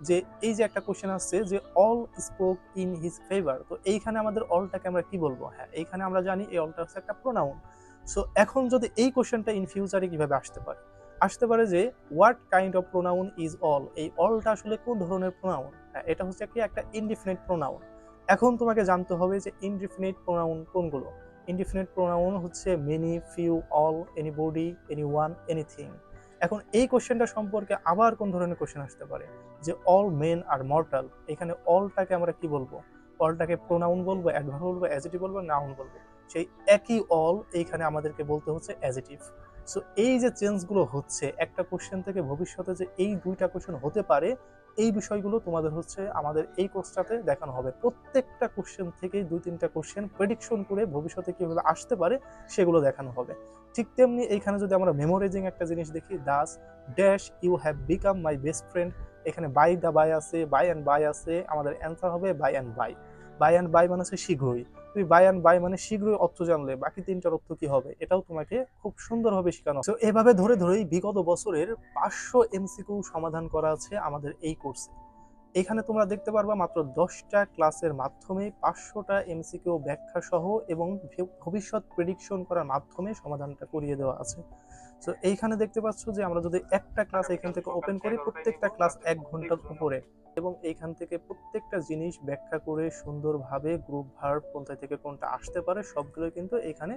যে এই যে একটা কোশ্চেন আসছে যে all spoke in his favour তো এইখানে আমাদের অলটাকে আমরা কি বলব? হ্যাঁ এইখানে আমরা জানি এই অলটা হচ্ছে একটা প্রোনাউন সো এখন যদি এই কোশ্চেনটা ইন ফিউচারে কীভাবে আসতে পারে? আসতে পারে যে what kind of pronoun is all এই অলটা আসলে কোন ধরনের প্রোনাউন হ্যাঁ এটা হচ্ছে কি একটা ইনডিফিনিট প্রোনাউন এখন তোমাকে জানতে হবে যে ইনডিফিনিট প্রোনাউন কোনগুলো? ইনডিফিনিট প্রোনাউন হচ্ছে many few all any body any one anything এখন এই কোশ্চেনটা সম্পর্কে আবার কোন ধরনের কোশ্চেন আসতে পারে? যে অল মেন আর মর্টাল এখানে অলটাকে আমরা কি বলব? অলটাকে প্রোনাউন বলব অ্যাডভার্ব বলব অ্যাজিটিভ বলব নাউন বলব। সেই একই অল এইখানে আমাদেরকে বলতে হচ্ছে অ্যাজিটিভ সো এই যে চেঞ্জগুলো হচ্ছে, একটা কোশ্চেন থেকে ভবিষ্যতে যে এই দুইটা কোশ্চেন হতে পারে, এই বিষয়গুলো তোমাদের হচ্ছে আমাদের এই কোর্সটাতে দেখানো হবে। প্রত্যেকটা কোশ্চেন থেকেই দুই তিনটা কোশ্চেন প্রেডিকশন করে ভবিষ্যতে কীভাবে আসতে পারে, সেগুলো দেখানো হবে। ঠিক তেমনি এইখানে যদি আমরা মেমোরাইজিং একটা জিনিস দেখি thus dash you have become my best friend এখানে বাই দা বাই আছে বাই অ্যান্ড বাই আছে, আমাদের অ্যান্সার হবে by and by by and by মানে হচ্ছে শীঘ্রই। তুমি বাই অ্যান্ড বাই মানে শীঘ্রই অর্থ জানলে, বাকি তিনটার অর্থ কি হবে, এটাও তোমাকে খুব সুন্দরভাবে শেখানো। তো এভাবে ধরে ধরেই বিগত বছরের পাঁচশো এমসিকিউ সমাধান করা আছে আমাদের এই কোর্সে এখানে তোমরা দেখতে পারবা মাত্র দশটা ক্লাসের মাধ্যমে পাঁচশোটা এমসিকিউ ব্যাখ্যা সহ এবং ভবিষ্যৎ প্রেডিকশন করার মাধ্যমে সমাধানটা করিয়ে দেওয়া আছে। তো এইখানে দেখতে পাচ্ছ যে আমরা যদি একটা ক্লাস এখান থেকে ওপেন করি প্রত্যেকটা ক্লাস এক ঘণ্টার উপরে এবং এইখান থেকে প্রত্যেকটা জিনিস ব্যাখ্যা করে সুন্দরভাবে গ্রুপ ভার্ব কোনটা থেকে কোনটা আসতে পারে সবগুলো কিন্তু এখানে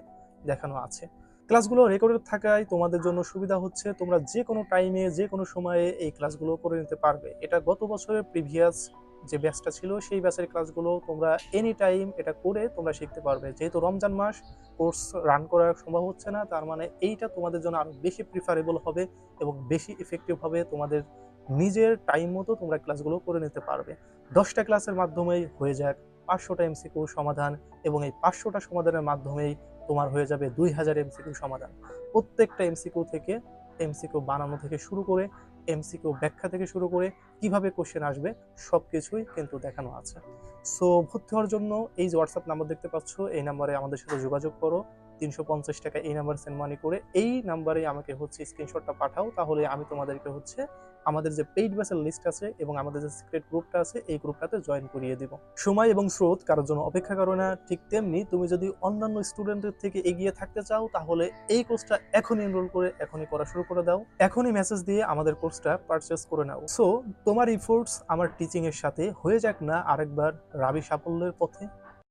দেখানো আছে। ক্লাসগুলো রেকর্ডেড থাকায় তোমাদের জন্য সুবিধা হচ্ছে, তোমরা যে কোনো টাইমে যে কোনো সময়ে এই ক্লাসগুলো করে নিতে পারবে। এটা গত বছরের প্রিভিয়াস যে ব্যাচটা ছিল, সেই ব্যাচের ক্লাসগুলো তোমরা এনি টাইম এটা করে তোমরা শিখতে পারবে। যেহেতু রমজান মাস কোর্স রান করা সম্ভব হচ্ছে না, তার মানে এইটা তোমাদের জন্য আরও বেশি প্রিফারেবল হবে এবং বেশি ইফেক্টিভ হবে তোমাদের নিজের টাইম মতো তোমরা ক্লাসগুলো করে নিতে পারবে। দশটা ক্লাসের মাধ্যমেই হয়ে যাক। পাঁচশোটা এমসিকিউ সমাধান এবং এই পাঁচশোটা সমাধানের মাধ্যমেই তোমার হয়ে যাবে দুই হাজার এমসিকিউ সমাধান। প্রত্যেকটা এমসিকিউ থেকে এমসিকিউ বানানো থেকে শুরু করে, এমসিকিউ ব্যাখ্যা থেকে শুরু করে, কীভাবে কোশ্চেন আসবে সব কিছুই কিন্তু দেখানো আছে। সো ভর্তি হওয়ার জন্য এই যে হোয়াটসঅ্যাপ নাম্বার দেখতে পাচ্ছ, এই নাম্বারে আমাদের সাথে যোগাযোগ করো। তিনশো পঞ্চাশ টাকা এই নাম্বার সেন্ড মানি করে এই নাম্বারে আমাকে হচ্ছে স্ক্রিনশটটা পাঠাও, তাহলে আমি তোমাদেরকে হচ্ছে আমাদের যে পেইড ব্যাচের লিস্ট আছে এবং আমাদের যে সিক্রেট গ্রুপটা আছে, এই গ্রুপটাতে জয়েন করিয়ে দিব। সময় এবং স্রোত কারোর জন্য অপেক্ষা করো না, ঠিক তেমনি তুমি যদি অন্যান্য স্টুডেন্টদের থেকে এগিয়ে থাকতে চাও, তাহলে এই কোর্সটা এখনই এনরোল করে, এখনই করা শুরু করে দাও। এখনই মেসেজ দিয়ে আমাদের কোর্সটা পারচেস করে নাও। সো তোমার ইফোর্টস আমার টিচিংয়ের সাথে হয়ে যাক না আরেকবার রাবি সাফল্যের পথে।